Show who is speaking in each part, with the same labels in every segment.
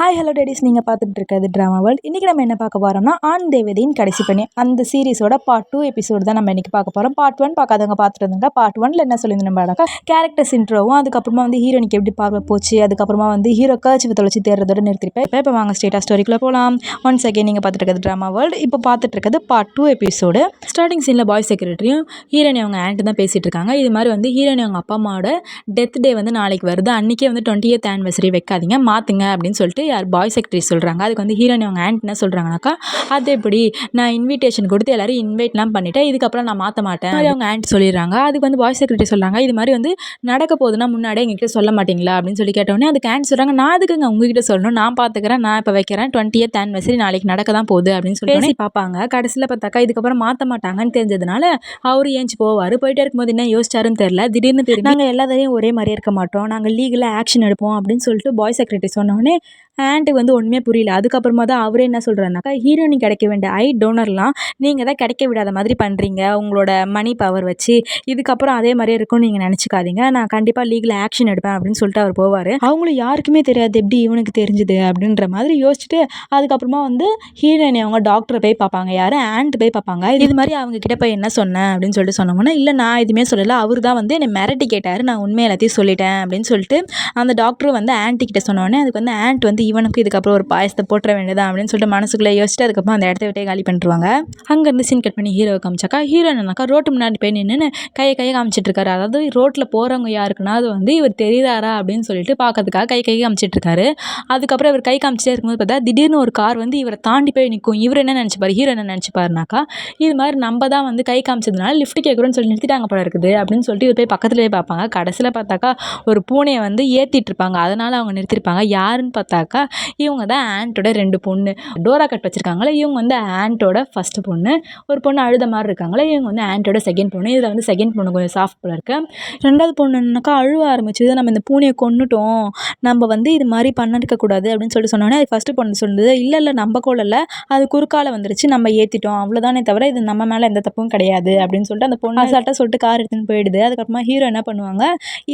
Speaker 1: Hi hello daddy's நீங்கள் பார்த்துட்டு இருக்கிறது ட்ராமா வேர்ல்ட் இன்றைக்கி நம்ம என்ன பார்க்க போகிறோம்னா ஆண் தேவதையின் கடைசி பண்ணி. அந்த சீரிஸோட பார்ட் டூ எபிசோடு தான் நம்ம இன்றைக்கி பார்க்க போகிறோம் பார்ட் ஒன் பார்க்காதவங்க பார்த்துட்டு இருந்தாங்க பார்ட் ஒன்ல என்ன சொல்லியிருந்தோம் சொல்லியிருந்தோம்னாக்கா கேரக்டர்ஸ் இன்ட்ரோவும் அதுக்கப்புறமா வந்து ஹீரோனிக்கு எப்படி பார்வை போச்சு அதுக்கப்புறமா வந்து ஹீரோ கர்ச்சி தொலைச்சி தேர்றதோட நிறுத்திருப்பேன். இப்போ இப்போ வாங்க ஸ்டேட்டாக ஸ்டோரிக்குள்ளே போகலாம் ஒன் செகண்ட் நீங்கள் பார்த்துட்டு இருக்கிறது ட்ராமா வேர்ல்டு இப்போ பார்த்துட்டு இருக்கிறது பார்ட் டூ எபிசோடு ஸ்டார்டிங் சீனில் பாய் செக்ரட்டரியும் ஹீரோனி அவங்க ஆண்ட்டு தான் பேசிகிட்டு இருக்காங்க. இது மாதிரி வந்து ஹீரோனி அவங்க அப்பா அம்மாவோட டெத் டே வந்து நாளைக்கு வருது. அன்றைக்கே வந்து டுவெண்ட்டி எய்த் ஆனிவர்சரி வைக்காதீங்க. மாற்றுங்க அப்படின்னு சொல்லிட்டு யார் பாய் செக்ரட்டரி சொல்கிறாங்க அதுக்கு வந்து ஹீரோனி அவங்க ஆண்ட் என்ன சொல்கிறாங்கனாக்கா அது எப்படி? நான் இன்விடேஷன் கொடுத்து எல்லாரும் இன்வைட்லாம் பண்ணிட்டேன். இதுக்கப்புறம் நான் மாற்ற மாட்டேன். அது அவங்க ஆண்ட் சொல்லிடுறாங்க. அதுக்கு வந்து பாய் செக்ரட்டரி சொல்கிறாங்க இது மாதிரி வந்து நடக்க போகுதுன்னா முன்னாடியே எங்ககிட்ட சொல்ல மாட்டீங்களா? அப்படின்னு சொல்லி கேட்டோடனே அதுக்கு ஆண்ட் சொல்கிறாங்க நான் அதுக்குங்க உங்ககிட்ட சொல்லணும்? நான் பார்த்துக்கிறேன் நான் இப்போ வைக்கிறேன். டுவெண்ட்டி எய்த் ஆனிவர்சரி நாளைக்கு நடக்க தான் போகுது. அப்படின்னு சொல்லி பேசி பார்ப்பாங்க. கடைசியில் பார்த்தாக்கா இதுக்கப்புறம் மாற்ற மாட்டாங்கன்னு தெரிஞ்சதுனால அவர் ஏஞ்சி போவார். போயிட்டே இருக்கும்போது என்ன யோசிச்சாருன்னு தெரில திடீர்னு தெரியும் நாங்கள் எல்லாத்தையும் ஒரே மாதிரியே இருக்க மாட்டோம். நாங்கள் லீகலாக ஆக்ஷன் எடுப்போம். அப்படின்னு சொல்லிட்டு பாய் செக்ரட்டரி சொன்னோடனே ஆண்ட்டுக்கு வந்து ஒன்றுமே புரியல. அதுக்கப்புறமா தான் அவரே என்ன சொல்கிறாருனாக்கா ஹீரோயின் கிடைக்க வேண்டிய ஐ டோனர்லாம் நீங்கள் தான் கிடைக்க விடாத மாதிரி பண்ணுறீங்க உங்களோட மணி பவர் வச்சு. இதுக்கப்புறம் அதே மாதிரியே இருக்கும்னு நீங்கள் நினச்சிக்காதீங்க. நான் கண்டிப்பாக லீகல் ஆக்ஷன் எடுப்பேன் அப்படின்னு சொல்லிட்டு அவர் போவார். அவங்களும் யாருக்குமே தெரியாது எப்படி இவனுக்கு தெரிஞ்சுது? அப்படின்ற மாதிரி யோசிச்சுட்டு அதுக்கப்புறமா வந்து ஹீரோயினி அவங்க டாக்டரை போய் பார்ப்பாங்க. யார்? ஆண்ட் போய் பார்ப்பாங்க. இது மாதிரி அவங்க கிட்ட போய் என்ன சொன்னேன் அப்படின்னு சொல்லிட்டு சொன்னோம்னா இல்லை நான் எதுவுமே சொல்லலை. அவர் தான் வந்து என்னை மிரட்டி கேட்டார். நான் உண்மை எல்லாத்தையும் சொல்லிட்டேன் அப்படின்னு சொல்லிட்டு அந்த டாக்டரும் வந்து ஆன்ட்டி கிட்ட சொன்னோடனே அதுக்கு வந்து ஆண்ட் வந்து இவனுக்கு இதுக்கப்புறம் ஒரு பாயசத்தை போட்டுற வேண்டியதான் அப்படின்னு சொல்லிட்டு மனசுக்குள்ளே யோசிச்சுட்டு அதுக்கப்புறம் அந்த இடத்த விட்டே காலி பண்ணிருவாங்க. அங்கேருந்து சீன் கட் பண்ணி ஹீரோவை காமிச்சாக்கா ஹீரோ என்னன்னாக்கா ரோட்டு முன்னாடி போய் நின்று கையை கையை காமிச்சிட்ருக்காரு. அதாவது ரோட்டில் போகிறவங்க யாருக்குன்னா அது வந்து இவர் தெரியுதாரா அப்படின்னு சொல்லிட்டு பார்க்கறதுக்காக கை கை காமிச்சிட்ருக்காரு. அதுக்கப்புறம் இவர் கை காமிச்சிட்டே இருக்கும்போது பார்த்தா திடீர்னு ஒரு கார் வந்து இவரை தாண்டி போய் நிற்கும் இவர் என்ன நினச்சிப்பார்? ஹீரோ என்ன நினச்சிப்பாருனாக்கா இது மாதிரி நம்ம தான் வந்து கை காமிச்சதுனால லிஃப்ட் கேட்குறோன்னு சொல்லி நிறுத்திட்டாங்க போல இருக்குது அப்படின்னு சொல்லிட்டு இவர் போய் பக்கத்துலேயே பார்ப்பாங்க. கடைசியில் பார்த்தாக்கா ஒரு பூனையை வந்து ஏற்றிட்டு இருப்பாங்க அதனால் அவங்க நிறுத்திருப்பாங்க. யாருன்னு பார்த்தாக்கா இவங்க தான் ஆண்ட்டோட ரெண்டு பொண்ணு. டோரா கட் வச்சுருக்காங்களே இவங்க வந்து ஆண்ட்டோட ஃபஸ்ட்டு பொண்ணு. ஒரு பொண்ணு அழுத மாதிரி இருக்காங்களே இவங்க வந்து ஆண்ட்டோட செகண்ட் பொண்ணு. இதில் வந்து செகண்ட் பொண்ணு கொஞ்சம் சாஃப்ட் போல இருக்கு. ரெண்டாவது பொண்ணுனாக்கா அழுவ ஆரம்பிச்சது. நம்ம இந்த பூனையை கொன்னுட்டோம். நம்ம வந்து இது மாதிரி பண்ணிருக்க கூடாது அப்படின்னு சொல்லிட்டு சொன்னோன்னே அது ஃபஸ்ட்டு பொண்ணு சொல்லுது. இல்லை இல்லை நம்ம இல்லை அது குறுக்கால வந்துருச்சு. நம்ம ஏற்றிட்டோம் அவ்வளோதானே தவிர இது நம்ம மேலே எந்த தப்பும் கிடையாது அப்படின்னு சொல்லிட்டு அந்த பொண்ணு அசால்ட்டாக சொல்லிட்டு கார் எடுத்துன்னு போயிடுது. அதுக்கப்புறமா ஹீரோ என்ன பண்ணுவாங்க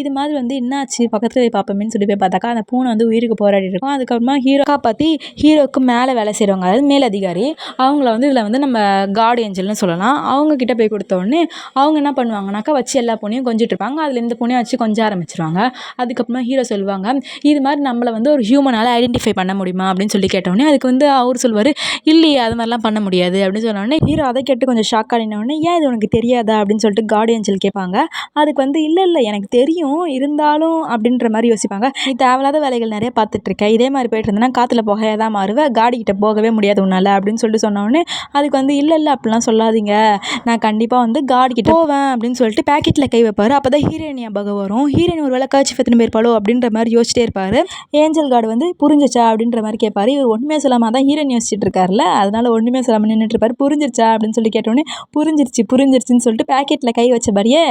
Speaker 1: இது மாதிரி வந்து என்னாச்சு பக்கத்தில் போய் பார்ப்போமேன்னு சொல்லி போய் பார்த்தாக்கா அந்த பூனை வந்து உயிருக்கு போராடி இருக்கும். அதுக்கப்புறமா ஹீரோக்கா பற்றி ஹீரோக்கு மேலே வேலை செய்கிறவங்க அதாவது மேலதிகாரி அவங்கள வந்து இதில் வந்து நம்ம காட் ஏஞ்சல்னு சொல்லலாம். அவங்க கிட்ட போய் கொடுத்தோடனே அவங்க என்ன பண்ணுவாங்கனாக்கா வச்சு எல்லா பொண்ணையும் கொஞ்சிட்டு இருப்பாங்க அதில் இந்த பொண்ணையும் வச்சு கொஞ்ச ஆரம்பிச்சிருவாங்க. அதுக்கப்புறமா ஹீரோ சொல்லுவாங்க இது மாதிரி நம்மளை வந்து ஒரு ஹியூமனால் ஐடென்டிஃபை பண்ண முடியுமா? அப்படின்னு சொல்லி கேட்டோடனே அதுக்கு வந்து அவர் சொல்லுவார் இல்லையே அது மாதிரிலாம் பண்ண முடியாது. அப்படின்னு சொன்னோடனே ஹீரோ அதை கேட்டு கொஞ்சம் ஷாக் ஆடினோடனே ஏன் இது உனக்கு தெரியாதா? அப்படின்னு சொல்லிட்டு காட் ஏஞ்சல் கேட்பாங்க. அதுக்கு வந்து இல்லை இல்லை எனக்கு தெரியும் இருந்தாலும் அப்படின்ற மாதிரி யோசிப்பாங்க. நீ தேவையில்லாத வேலைகள் நிறைய பார்த்துட்ருக்கேன் இதே மாதிரி போயிட்டு இருந்தேன்னா காற்றுல புகையாக தான் மாறுவேன் காடிக்கிட்ட போகவே முடியாது உன்னால் அப்படின்னு சொல்லிட்டு சொன்னோடனே அதுக்கு வந்து இல்லை இல்லை அப்படிலாம் சொல்லாதீங்க. நான் கண்டிப்பாக வந்து காடிக்கிட்ட போவேன் அப்படின்னு சொல்லிட்டு பேக்கெட்டில் கை வைப்பார். அப்போ தான் ஹீரோயின் ஞாபகம் வரும். ஹீரோயின் ஒரு வேலை காய்ச்சி எத்தனை பேர் அப்படின்ற மாதிரி யோசிச்சிட்டே இருப்பார். ஏஞ்சல் கார்டு வந்து புரிஞ்சிச்சா? அப்படின்ற மாதிரி கேட்பார். இவர் ஒன்றுமே சொல்லாமல் தான் ஹீரோயின் யோசிச்சுட்டு இருக்காருல்ல அதனால் ஒன்றுமே சொல்லாமல் நின்றுட்டு இருப்பார் புரிஞ்சிருச்சா? அப்படின்னு சொல்லி கேட்டோடனே புரிஞ்சிருச்சு புரிஞ்சிருச்சுன்னு சொல்லிட்டு பேக்கெட்டில் கை வச்ச மாதிரியே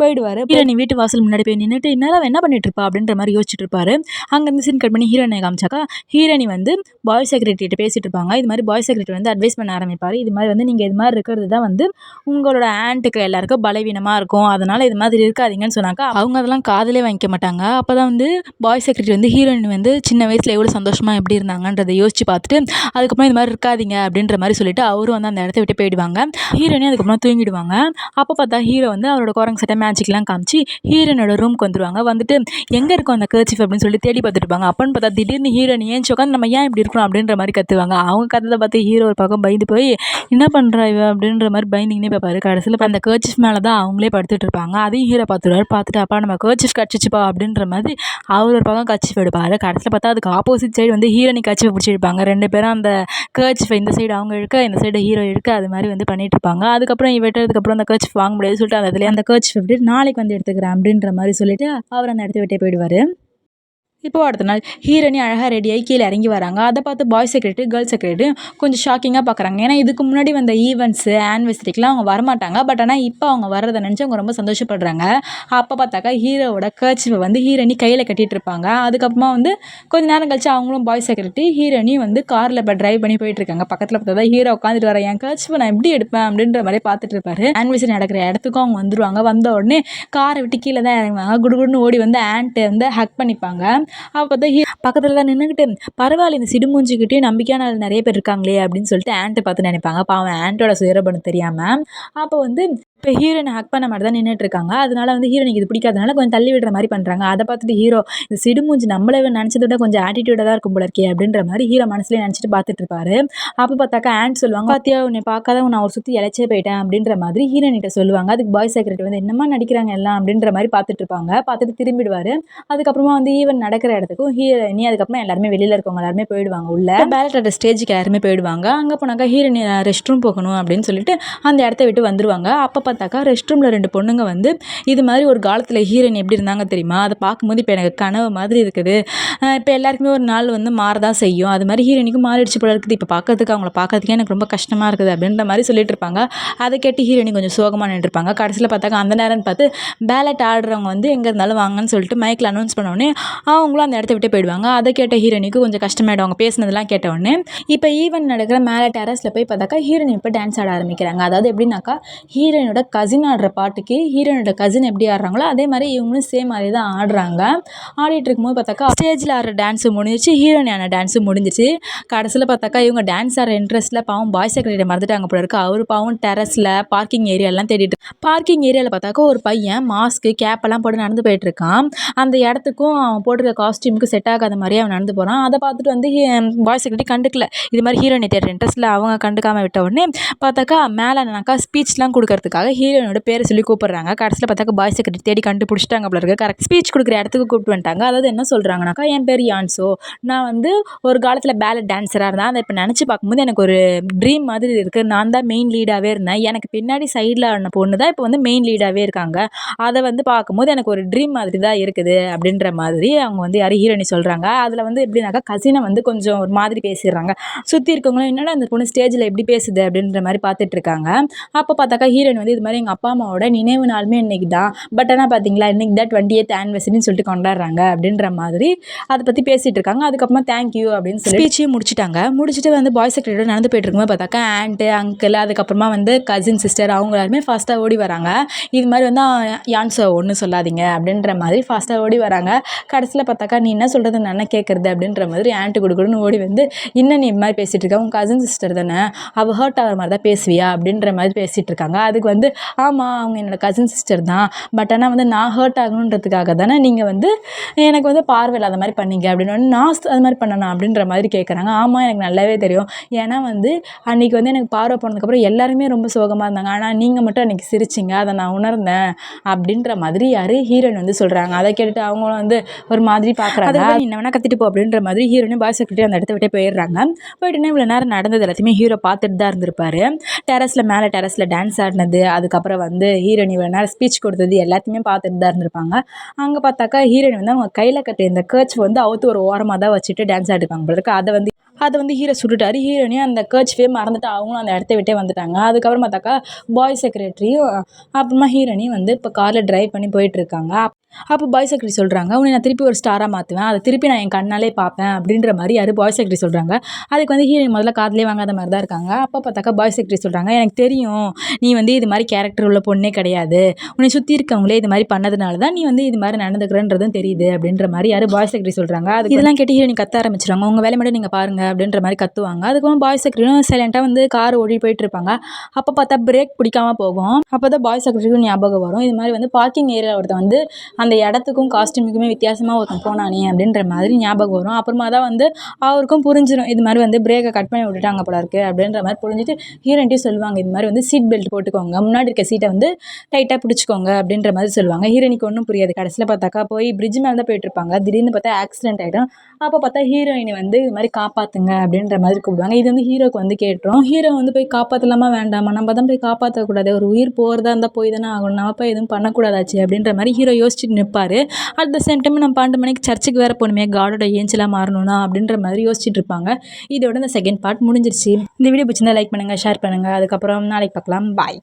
Speaker 1: போயிடுவார். ஹீரோயின் வீட்டு வாசல் முன்னாடி போய் நின்றுட்டு இன்னும் என்ன பண்ணிட்டு இருப்பா? அப்படின்ற மாதிரி யோசிச்சுட்டு இருப்பாரு. அங்கேருந்து சீன் கட் பண்ணி ஹீரோயினை காமிச்சாக்கா ஹீரோனி வந்து பாய் செக்ரட்டரிட்ட பேசிட்டு இருப்பாங்க. இது மாதிரி பாய் செக்ரட்டரி வந்து அட்வைஸ் பண்ண ஆரம்பிப்பார். இது மாதிரி வந்து நீங்கள் இது மாதிரி இருக்கிறது தான் வந்து உங்களோட ஆண்ட்டுக்கு எல்லாருக்கும் பலவீனமாக இருக்கும். அதனால் இது மாதிரி இருக்காதீங்கன்னு சொன்னாக்கா அவங்க அதெல்லாம் காதலே வாங்கிக்க மாட்டாங்க. அப்போ தான் வந்து பாய் செக்ரட்டரி வந்து ஹீரோயின் வந்து சின்ன வயசில் எவ்வளோ சந்தோஷமாக எப்படி இருந்தாங்கன்றதை யோசிச்சு பார்த்துட்டு அதுக்கப்புறம் இது மாதிரி இருக்காதீங்க அப்படின்ற மாதிரி சொல்லிட்டு அவரும் வந்து அந்த இடத்த விட்டு போயிடுவாங்க. ஹீரோயினே அதுக்கப்புறம் தூங்கிடுவாங்க. அப்போ பார்த்தா ஹீரோ வந்து அவரோட குரங்கு சட்டை மேஜிக்லாம் காமிச்சு ஹீரோனோட ரூமுக்கு வந்துடுவாங்க வந்துட்டு எங்கே இருக்கும் அந்த கர்ச்சிஃப் அப்படின்னு சொல்லி தேடி பார்த்துட்டு இருப்பாங்க. அப்போன்னு பார்த்தா திடீர்னு ஹீரோயின் ஏன் உட்காந்து நம்ம ஏன் இப்படி இருக்கணும் அப்படின்ற மாதிரி கற்றுவாங்க அவங்க கத்ததை பார்த்து ஹீரோ ஒரு பக்கம் பயந்து போய் என்ன பண்ணுறா இவ? அப்படின்ற மாதிரி பயந்துங்கன்னே பார்ப்பாரு. கடைசியில் அந்த கர்ச்சிஃப் மேலே தான் அவங்களே படுத்துட்டு இருப்பாங்க. அதையும் ஹீரோ பார்த்துருவாரு. பார்த்துட்டு அப்பா நம்ம கர்ச்சிஃப் கட்சிச்சுப்பா அப்படின்ற மாதிரி அவர் ஒரு பக்கம் கட்சிஃப் எடுப்பார். கடைசியில் பார்த்தா அதுக்கு ஆப்போசிட் சைடு வந்து ஹீரோனி கட்சிஃப் பிடிச்சிருப்பாங்க. ரெண்டு பேரும் அந்த கர்ச்சிஃப் இந்த சைடு அவங்க இழுக்க இந்த சைடு ஹீரோ இழுக்க அது மாதிரி வந்து பண்ணிட்டு இருப்பாங்க. அதுக்கப்புறம் வெட்டதுக்கப்புறம் அந்த கேர்ச்சிஃப் வாங்க முடியாது. சொல்லிட்டு அந்த இடத்துல அந்த கேர்ச்சிஃப் எப்படி நாளைக்கு வந்து எடுத்துக்கிறேன் அப்படின்ற மாதிரி சொல்லிட்டு அவர் அந்த இடத்த விட்டே போயிடுவார். இப்போ அடுத்த நாள் ஹீரோனி அழகாக ரெடியாகி கீழே இறங்கி வராங்க. அதை பார்த்து பாய் செக்ரட்டரி கேர்ள் செக்ரட்டரி கொஞ்சம் ஷாக்கிங்காக பார்க்குறாங்க. ஏன்னா இதுக்கு முன்னாடி வந்த ஈவெண்ட்ஸு ஆனிவர்சரிக்கெலாம் அவங்க வரமாட்டாங்க. பட் ஆனால் இப்போ அவங்க வர்றதை நினச்சி அவங்க ரொம்ப சந்தோஷப்படுறாங்க. அப்போ பார்த்தாக்கா ஹீரோவோட கர்ச்சிவை வந்து ஹீரோனி கையில் கட்டிகிட்டு இருப்பாங்க. அதுக்கப்புறமா வந்து கொஞ்ச நேரம் கழிச்சு அவங்களும் பாய் செக்ரட்டரி ஹீரோனி வந்து காரில் இப்போ ட்ரைவ் பண்ணி போயிட்டுருக்காங்க பக்கத்தில் பார்த்தா தான் ஹீரோ உட்காந்துட்டு வரேன் என் கர்ச்சிவை நான் எப்படி எடுப்பேன்? அப்படின்ற மாதிரி பார்த்துட்டு இருப்பாரு. ஆனிவர்சரி நடக்கிற இடத்துக்கும் அவங்க வந்துடுவாங்க வந்த உடனே காரை விட்டு கீழே தான் இறங்குவாங்க. குடுகுடுன்னு ஓடி வந்து ஆண்ட்டை வந்து ஹக் பண்ணிப்பாங்க. அப்போ பார்த்தா பக்கத்தில் தான் நின்றுக்கிட்டு பரவாயில்ல இந்த சிடுமூஞ்சிக்கிட்டே நம்பிக்கையான நிறைய பேர் இருக்காங்களே அப்படின்னு சொல்லிட்டு ஆண்ட்டை பார்த்து நினைப்பாங்க. பாவம் ஆண்ட்டோட சுயரபணம் தெரியாமல் அப்போ வந்து இப்போ ஹீரோயினை ஹக் பண்ண மாதிரி தான் நின்றுட்டு இருக்காங்க. அதனால வந்து ஹீரோயினுக்கு இது பிடிக்காதனால கொஞ்சம் தள்ளி விடுற மாதிரி பண்ணுறாங்க அதை பார்த்துட்டு ஹீரோ இந்த சிடுமூஞ்சி நம்மளை நினச்சதை விட கொஞ்சம் ஆட்டிடியூடாக தான் இருக்கும் போல இருக்கே அப்படின்ற மாதிரி ஹீரோ மனசுலேயே நினச்சிட்டு பார்த்துட்டு இருப்பாரு. அப்போ பார்த்தாக்கா ஆண்ட் சொல்லுவாங்க பார்த்தியா உன்னை பார்க்காத நான் ஒரு சுற்றி இழைச்சே போயிட்டேன் அப்படின்ற மாதிரி ஹீரோயின்கிட்ட சொல்லுவாங்க. அதுக்கு பாய் செக்ரட்டரி வந்து என்னமா நடிக்கிறாங்க எல்லாம்? அப்படின்ற மாதிரி பார்த்துட்டு இருப்பாங்க. பார்த்துட்டு திரும்பிடுவார். அதுக்கப்புறமா வந்து ஈவன் நடக்கிற இடத்துக்கும் ஹீரோயினி அதுக்கப்புறமா எல்லாருமே வெளியில் இருக்கவங்க எல்லாருமே போயிடுவாங்க உள்ள. பேலட்டோட ஸ்டேஜுக்கு யாருமே போயிடுவாங்க. அங்கே போனாக்கா ஹீரோயினி ரெஸ்ட் ரூம் போகணும் அப்படின்னு சொல்லிட்டு அந்த இடத்த விட்டு வந்துருவாங்க. அப்போ பார்த்தாக்கா ரெஸ்ட் ரூமில் ரெண்டு பொண்ணுங்க வந்து இது மாதிரி ஒரு காலத்தில் ஹீரோயின் எப்படி இருந்தாங்க தெரியுமா? அதை பார்க்கும்போது இப்போ எனக்கு கனவு மாதிரி இருக்குது. இப்போ எல்லாருக்குமே ஒரு நாள் வந்து மாறதான் செய்யும். அது மாதிரி ஹீரோயினுக்கும் மாறிடுச்சு போல இருக்குது. இப்போ பார்க்கறதுக்கு அவங்கள பார்க்கறதுக்கே எனக்கு ரொம்ப கஷ்டமாக இருக்குது அப்படின்ற மாதிரி சொல்லிட்டு இருப்பாங்க. அதை கேட்டு ஹீரோயினி கொஞ்சம் சோகமாக நின்றுருப்பாங்க கடைசியில் பார்த்தாக்கா அந்த நேரம்னு பார்த்து பேலட் ஆடுறவங்க வந்து எங்கே இருந்தாலும் வாங்கன்னு சொல்லிட்டு மைக்கில் அனௌன்ஸ் பண்ணோடனே அவங்களும் அந்த இடத்த விட்டு போயிடுவாங்க. அதை கேட்ட ஹீரோயினுக்கு கொஞ்சம் கஷ்டமாயிடும். அவங்க பேசினதெல்லாம் கேட்ட உடனே இப்போ ஈவெண்ட் நடக்கிற மேலே டெரஸில் போய் பார்த்தாக்கா ஹீரோயின் இப்போ டான்ஸ் ஆட ஆரம்பிக்கிறாங்க. அதாவது எப்படின்னாக்கா ஹீரோயினோட கசின் ஆடுற பாட்டுக்கு ஹீரோனோட கசின் எப்படி ஆடுறாங்களோ அதே மாதிரி இவங்களும் சேம் மாதிரி தான் ஆடுறாங்க. ஆடிட்டு இருக்கும்போது பார்த்தாக்கா ஸ்டேஜில் ஆடுற டான்ஸு முடிஞ்சிச்சு ஹீரோனியான டான்ஸு முடிஞ்சிச்சு. கடைசியில் பார்த்தாக்கா இவங்க டான்ஸ் ஆடுற இன்ட்ரெஸ்ட்டில் பாவம் பாய் செக்ரட்டரி மறந்துட்டாங்க போல இருக்கு. அவர் பாவம் டெரஸில் பார்க்கிங் ஏரியாலாம் தேடிட்டு பார்க்கிங் ஏரியாவில் பார்த்தாக்கா ஒரு பையன் மாஸ்க்கு கேப்பெல்லாம் போட்டு நடந்து போயிட்டு இருக்கான். அந்த இடத்துக்கும் அவன் போட்டிருக்க காஸ்டியூமுக்கு செட் ஆகாத மாதிரி அவன் நடந்து போகிறான் அதை பார்த்துட்டு வந்து பாய்ஸ் செக்ரட்டரி கண்டுக்கல. இது மாதிரி ஹீரோயினை தேடுற இன்ட்ரெஸ்ட்டில் அவங்க கண்டுக்காமல் விட்ட உடனே பார்த்தாக்கா மேலே என்னன்னாக்கா ஸ்பீச்லாம் கொடுக்கறதுக்காக ஹீரோயினோட பேரை சொல்லி கூப்பிட்றாங்க. கடைசியில் பார்த்தாக்க பாய்ஸ் செக்ரட்டரி தேடி கண்டுபிடிச்சிட்டாங்க போல இருக்கு. கரெக்ட் ஸ்பீச் கொடுக்குற இடத்துக்கு கூப்பிட்டு வந்துட்டாங்க. அதாவது என்ன சொல்கிறாங்கனாக்கா என் பேர் யான்சோ. நான் வந்து ஒரு காலத்தில் பேலட் டான்ஸராக இருந்தேன். அதை இப்போ நினச்சி பார்க்கும்போது எனக்கு ஒரு ட்ரீம் மாதிரி இருக்குது நான் தான் மெயின் லீடாகவே இருந்தேன். எனக்கு பின்னாடி சைடில் ஆடின பொண்ணு தான் இப்போ வந்து மெயின் லீடாகவே இருக்காங்க. அதை வந்து பார்க்கும்போது எனக்கு ஒரு ட்ரீம் மாதிரி தான் இருக்குது அப்படின்ற மாதிரி அவங்க வந்து யாரும் ஹீரோயினி சொல்கிறாங்க அதில் வந்து எப்படின்னாக்கா கசினை வந்து கொஞ்சம் ஒரு மாதிரி பேசிடுறாங்க. சுற்றி இருக்கவங்களும் என்னடா அந்த பொண்ணு ஸ்டேஜில் எப்படி பேசுது? அப்படின்ற மாதிரி பார்த்துட்டு இருக்காங்க. அப்போ பார்த்தாக்கா ஹீரோயின் வந்து இது மாதிரி எங்கள் அப்பா அம்மாவோட நினைவு நாளுமே இன்றைக்கி தான். பட் ஆனால் பார்த்தீங்களா இன்னைக்கு தான் டுவெண்ட்டி எய்த் ஆனிவர்சரின்னு சொல்லிட்டு கொண்டாடுறாங்க அப்படின்ற மாதிரி அதை பற்றி பேசிகிட்டு இருக்காங்க. அதுக்கப்புறமா தேங்க்யூ அப்படின்னு சொல்லி ஸ்பீச்சையும் முடிச்சுட்டாங்க. முடிச்சுட்டு வந்து பாய்ஸ் செக்ரட்டரி நடந்து போயிட்டு இருக்கும்போது பார்த்தாக்கா ஆண்ட்டு அங்கிள் அதுக்கப்புறமா வந்து கசின் சிஸ்டர் அவங்க எல்லாருமே ஃபாஸ்ட்டாக ஓடி வராங்க. இது மாதிரி வந்து யான்ஸோ ஒன்றும் சொல்லாதீங்க அப்படின்ற மாதிரி ஃபாஸ்ட்டாக ஓடி வராங்க. கடைசியில் பார்த்தாக்கா நீ என்ன சொல்கிறது நான் என்ன கேட்குறது அப்படின்ற மாதிரி ஆண்ட்டு கொடுக்கணும்னு ஓடி வந்து இன்னும் நீ இது மாதிரி பேசிகிட்டு இருக்க உன் கசின் சிஸ்டர் தானே அவள் ஹர்ட் ஆகிற மாதிரி தான் பேசுவியா? அப்படின்ற மாதிரி பேசிகிட்டு இருக்காங்க. அதுக்கு வந்து ஆமாம் அவங்க என்னோட கசின் சிஸ்டர் தான். பட் ஆனால் வந்து நான் ஹர்ட் ஆகணுன்றதுக்காக தானே நீங்கள் வந்து எனக்கு வந்து பார்வை இல்லாத மாதிரி பண்ணீங்க. அப்படின்னு நான் அது மாதிரி பண்ணணும் அப்படின்ற மாதிரி கேட்குறாங்க ஆமாம் எனக்கு நல்லாவே தெரியும். ஏன்னா வந்து அன்றைக்கி வந்து எனக்கு பார்வை போனதுக்கப்புறம் எல்லாருமே ரொம்ப சோகமாக இருந்தாங்க. ஆனால் நீங்கள் மட்டும் அன்றைக்கி சிரிச்சிங்க. அதை நான் உணர்ந்தேன். அப்படின்ற மாதிரி யார் ஹீரோயின் வந்து சொல்கிறாங்க அதை கேட்டுட்டு அவங்களும் வந்து ஒரு மாதிரி பார்க்குறாங்க என்ன வேணால் கத்திட்டு போ அப்படின்ற மாதிரி ஹீரோயினும் பாய் செக்ரட்டரி அந்த இடத்த விட்டே போயிடுறாங்க. போயிட்டுனா இவ்வளோ நேரம் நடந்தது எல்லாத்தையுமே ஹீரோ பார்த்துட்டு தான் இருந்திருப்பாரு. டெரஸில் மேலே டெரஸில் டான்ஸ் ஆடினது அதுக்கப்புறம் வந்து ஹீரோயின் இவ்வளோ நேரம் ஸ்பீச் கொடுத்தது எல்லாத்தையுமே பார்த்துட்டு தான் இருந்திருப்பாங்க. அங்கே பார்த்தாக்கா ஹீரோயின் வந்து அவங்க கையில் கட்டிய இந்த கேர்ச் வந்து அவுத்து ஒரு ஓரமாக தான் வச்சுட்டு டான்ஸ் ஆடிருப்பாங்க போல இருக்கு. அதை வந்து அதை வந்து ஹீரோ சுட்டுட்டாரு. ஹீரோனையும் அந்த கர்ச்ஃபே மறந்துட்டு அவங்களும் அந்த இடத்த விட்டே வந்துட்டாங்க. அதுக்கப்புறம் பார்த்தாக்கா பாய் செக்ரட்டரியும் அப்புறமா ஹீரோனையும் வந்து இப்போ காரில் ட்ரைவ் பண்ணி போயிட்டுருக்காங்க. அப்போ பாய் செக்ரட்டரி சொல்கிறாங்க உன்னை நான் திருப்பி ஒரு ஸ்டாராக மாற்றுவேன் அதை திருப்பி நான் என் கண்ணாலே பார்ப்பேன். அப்படின்ற மாதிரி யார் பாய் செக்ரட்டரி சொல்கிறாங்க அதுக்கு வந்து ஹீரோயின் முதல்ல காதலே வாங்காத மாதிரி தான் இருக்காங்க. அப்போ பார்த்தாக்கா பாய் செக்ரட்டரி சொல்கிறாங்க எனக்கு தெரியும் நீ வந்து இது மாதிரி கேரக்டர் உள்ள பொண்ணே கிடையாது. உன்னை சுற்றி இருக்கவங்களே இது மாதிரி பண்ணதுனால தான் நீ வந்து இது மாதிரி நடந்துக்கிறன்றதும் தெரியுது. அப்படின்ற மாதிரி யார் பாய் செக்ரட்டரி சொல்கிறாங்க அது இதெல்லாம் கேட்டு ஹீரோயின் கத்த ஆரம்பிச்சிருவாங்க. உங்கள் வேலை மட்டும் நீங்கள் பாருங்கள் அப்படின்ற மாதிரி கத்துவாங்க. அதுக்கப்புறம் பாய் செக்ரட்டரியும் சைலண்ட்டாக வந்து கார் ஓடி போயிட்டு இருப்பாங்க அப்போ பார்த்தா பிரேக் பிடிக்காம போகும். அப்போ தான் பாய் செக்ரட்டரிக்கும் ஞாபகம் வரும். இது மாதிரி வந்து பார்க்கிங் ஏரியாவில் ஒருத்தன் வந்து அந்த இடத்துக்கும் காஸ்டியூமுக்குமே வித்தியாசமாக ஒருத்தன் போனானே அப்படின்ற மாதிரி ஞாபகம் வரும். அப்புறமா தான் வந்து அவருக்கும் புரிஞ்சிடும் இது மாதிரி வந்து பிரேக்கை கட் பண்ணி விட்டுட்டாங்க போல இருக்கு அப்படின்ற மாதிரி புரிஞ்சுட்டு ஹீரோயின்ட்டையும் சொல்லுவாங்க. இது மாதிரி வந்து சீட் பெல்ட் போட்டுக்கோங்க. முன்னாடி இருக்க சீட்டை வந்து டைட்டாக பிடிச்சிக்கோங்க அப்படின்ற மாதிரி சொல்லுவாங்க. ஹீரோயினுக்கு ஒன்றும் புரியாது. கடைசியில் பார்த்தாக்கா போய் பிரிட்ஜ் மேலே தான் போயிட்டு இருப்பாங்க திடீர்னு பார்த்தா ஆக்சிடென்ட் ஆகிடும் அப்போ பார்த்தா ஹீரோயினை வந்து இது மாதிரி காப்பாற்ற காப்பாற்றுங்க அப்படின்ற மாதிரி கூப்பிடுவாங்க. இது வந்து ஹீரோக்கு வந்து கேட்டுரும். ஹீரோ வந்து போய் காப்பாற்றலாமா வேண்டாமா? நம்ம தான் போய் காப்பாற்றக்கூடாது ஒரு உயிர் போகிறதா இருந்தால் போய் தானே ஆகணும். நம்ம போய் எதுவும் பண்ணக்கூடாதாச்சு அப்படின்ற மாதிரி ஹீரோ யோசிச்சுட்டு நிற்பார் அட் த சேம் டைம் நம்ம பன்னெண்டு மணிக்கு சர்ச்சுக்கு வேறு போகணுமே. காடோட ஏஞ்சலாக மாறணும்னா அப்படின்ற மாதிரி யோசிச்சுட்டு இருப்பாங்க. இதோட இந்த செகண்ட் பார்ட் முடிஞ்சிருச்சு. இந்த வீடியோ பிடிச்சிருந்தா லைக் பண்ணுங்கள் ஷேர் பண்ணுங்கள் அதுக்கப்புறம் நாளைக்கு பார்க்கலாம். பாய்